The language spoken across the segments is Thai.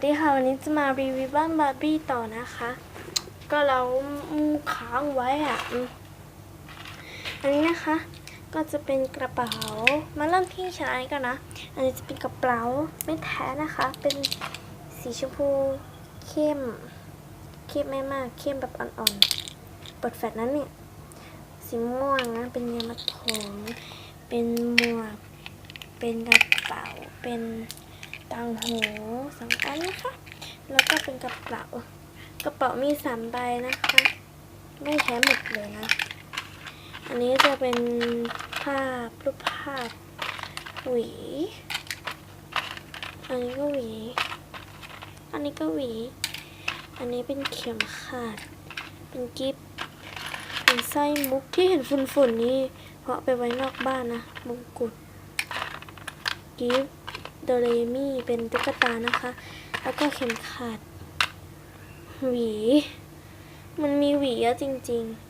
สวัสดีค่ะวันนี้จะมารีวิวบ้านบาร์บี้ต่อนะคะ ก็เราค้างไว้อะอันนี้นะคะ ก็จะเป็นกระเป๋ามาเริ่มที่ชั้นอันนี้ก่อนนะ อันนี้จะเป็นกระเป๋าไม่แท้นะคะ เป็นสีชมพูเข้ม เข้มไม่มากเข้มแบบอ่อนๆเปิดแฟลชนั้นเนี่ยสีม่วงนะเป็นยามาถมเป็นหมวกเป็นกระเป๋าเป็น ตังหูสองอันนะคะ แล้วก็เป็นกระเป๋ากระเป๋ามีสามใบนะคะ ไม่แท้หมดเลยนะ อันนี้จะเป็นภาพรูปภาพหวี อันนี้ก็หวี อันนี้ก็หวี อันนี้เป็นเข็มขัด เป็นกิฟต์เป็นไส้มุกที่เห็นฝุ่นๆนี่เพราะไปไว้นอกบ้านนะมงกุฎกิฟต์ โดเรมี่เป็นตุ๊กตานะคะ แล้วก็เข็มขัด หวี มันมีหวีอะจริง ๆ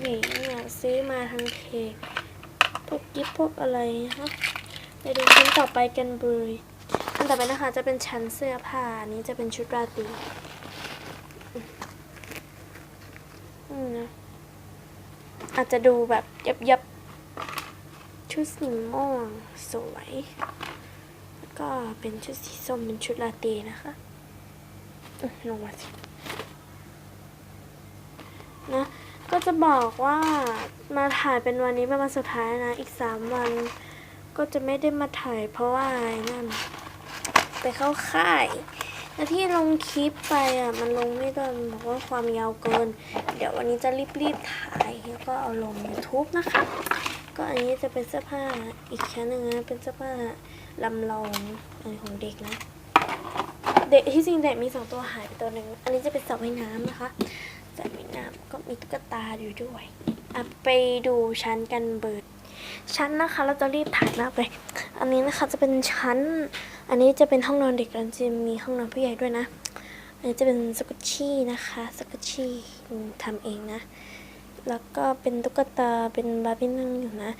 หวีเนี่ยซื้อมาทั้งเทกพวกกิฟต์พวกอะไรนะคะไปดูชั้นต่อไปกันเลยอันต่อไปนะคะจะเป็นชั้นเสื้อผ้าอันนี้จะเป็นชุดราตรีอืมนะอาจจะดูแบบยับยับๆ ชุดสีม่วงสวย แล้วก็เป็นชุดสีส้มเป็นชุดลาเต้นะคะอืมลงมาสินะก็จะบอกว่ามาถ่ายเป็นวันนี้เป็นวันสุดท้ายนะ อีกสามวันก็จะไม่ได้มาถ่ายเพราะว่าไอ้นั่นไปเข้าค่าย แล้วที่ลงคลิปไปอะมันลงไม่ได้มันบอกว่าความยาวเกิน เดี๋ยววันนี้จะรีบๆถ่ายแล้วก็เอาลง YouTube นะคะ ก็อันนี้จะเป็นเสื้อผ้าอีกชั้นหนึ่งนะเป็นเสื้อผ้าลำลองอันของเด็กนะ เด็กที่จริงเด็กมีสองตัวหายไปตัวหนึ่งอันนี้จะเป็นสระว่ายน้ำนะคะสระว่ายน้ำก็มีตุ๊กตาอยู่ด้วยอะไปดูชั้นกันเบิด ชั้นนะคะเราจะรีบถ่ายมากเลย อันนี้นะคะจะเป็นชั้น อันนี้จะเป็นห้องนอนเด็กแล้วจะมีห้องนอนผู้ใหญ่ด้วยนะ อันนี้จะเป็นสกุชชี่นะคะสกุชชี่ทำเองนะ แล้วก็เป็นตุ๊กตาเป็นบาร์บี้นั่งอยู่นะ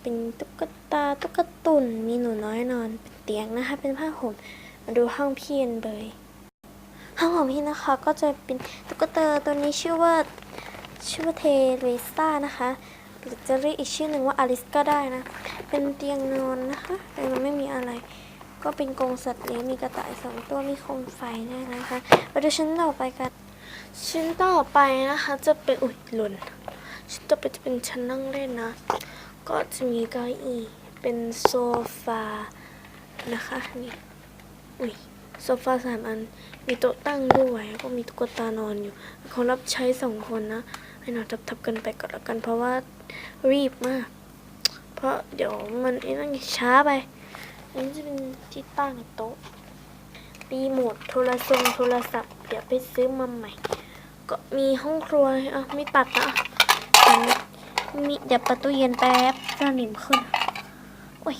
เป็นตุ๊กตาตุ๊กตุ่นมีหนูน้อยนอน เป็นเตียงนะคะ เป็นผ้าห่ม มาดูห้องพี่กันเลยห้องของพี่นะคะก็จะเป็นตุ๊กตาตัวนี้ชื่อว่าชื่อว่าเทเรซ่านะคะหรือจะเรียกอีกชื่อหนึ่งว่าอลิสก็ได้นะ เป็นเตียงนอนนะคะแต่มันไม่มีอะไร ก็เป็นกรงสัตว์เลี้ยงมีกระต่ายสองตัวมีโคมไฟนะคะมาดูชั้นต่อไปกัน ชั้นต่อไปนะคะ จะเป็นอุ้ยหล่นชั้นต่อไปจะเป็นชั้นนั่งเล่นนะ ก็จะมีเก้าอี้เป็นโซฟานะคะนี่อุ้ยโซฟาสามอัน มีโต๊ะตั้งด้วยก็มีตุ๊กตานอนอยู่เขารับใช้สองคนนะให้นอนทับๆกันไปก่อนละกัน เพราะว่ารีบมาก เพราะเดี๋ยวมันไอ้นั่นช้าไปอันนี้จะเป็นที่ตั้งโต๊ะรีโมทโทรศัพท์โทรศัพท์ เดี๋ยวไปซื้อมาใหม่ ก็มีห้องครัวอะไม่ตัดนะอันนี้มีเดี๋ยวประตูเย็นแป๊บจะหนิมขึ้นโอ้ย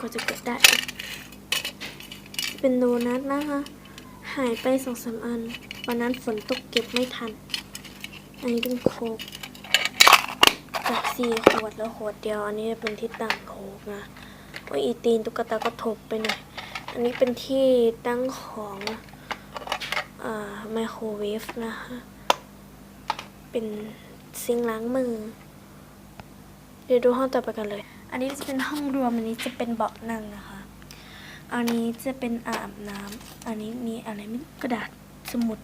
ก็จะเกิดได้ เป็นโดนัทนะคะ หายไปสองสามอัน วันนั้นฝนตกเก็บไม่ทัน อันนี้เป็นโคกจากสี่ขวดแล้วขวดเดียว อันนี้เป็นที่ตั้งโคกนะว่าอีตีนตุ๊กตาก็ถบไปหน่อย อันนี้เป็นที่ตั้งของอไมโครเวฟนะคะ เป็นซิงล้างมือ เดี๋ยวดูห้องต่อไปกันเลย อันนี้จะเป็นห้องรวม อันนี้จะเป็นเบาะนั่งนะคะ อันนี้จะเป็นอาบน้ำอันนี้มีอะไรไม่กระดาษสมุด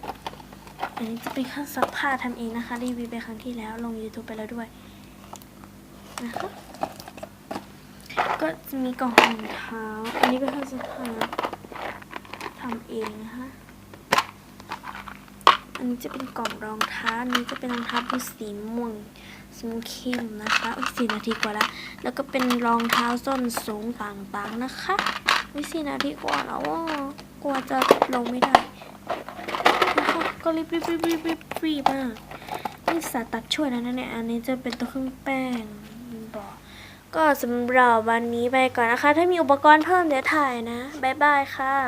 อันนี้จะเป็นเครื่องซักผ้าทำเองนะคะรีวิวไปครั้งที่แล้วลง YouTube ไปแล้วด้วยนะคะ ก็จะมีกล่องรองเท้า อันนี้เป็เครื่องซักผ้าทำเองนะคะอันนี้จะเป็นกล่องรองเท้า อันนี้จะเป็นรองเท้าบูทสีม่วงสีม่วงเข้มนะคะอุ้ยสี่นาทีกว่าแล้วแล้วก็เป็นรองเท้าส้นสูงต่างๆนะคะวิสี่นาทีกว่าแล้วอะกลัวจะลงไม่ได้นะคะก็รีบรีบรีบรีบรีบรีบมากนี่สาตัดช่วยแล้วนะเนี่ย อันนี้จะเป็นตัวเครื่องแป้ง ก็สำหรับวันนี้ไปก่อนนะคะ ถ้ามีอุปกรณ์เพิ่มเดี๋ยวถ่ายนะ บ๊ายบายค่ะ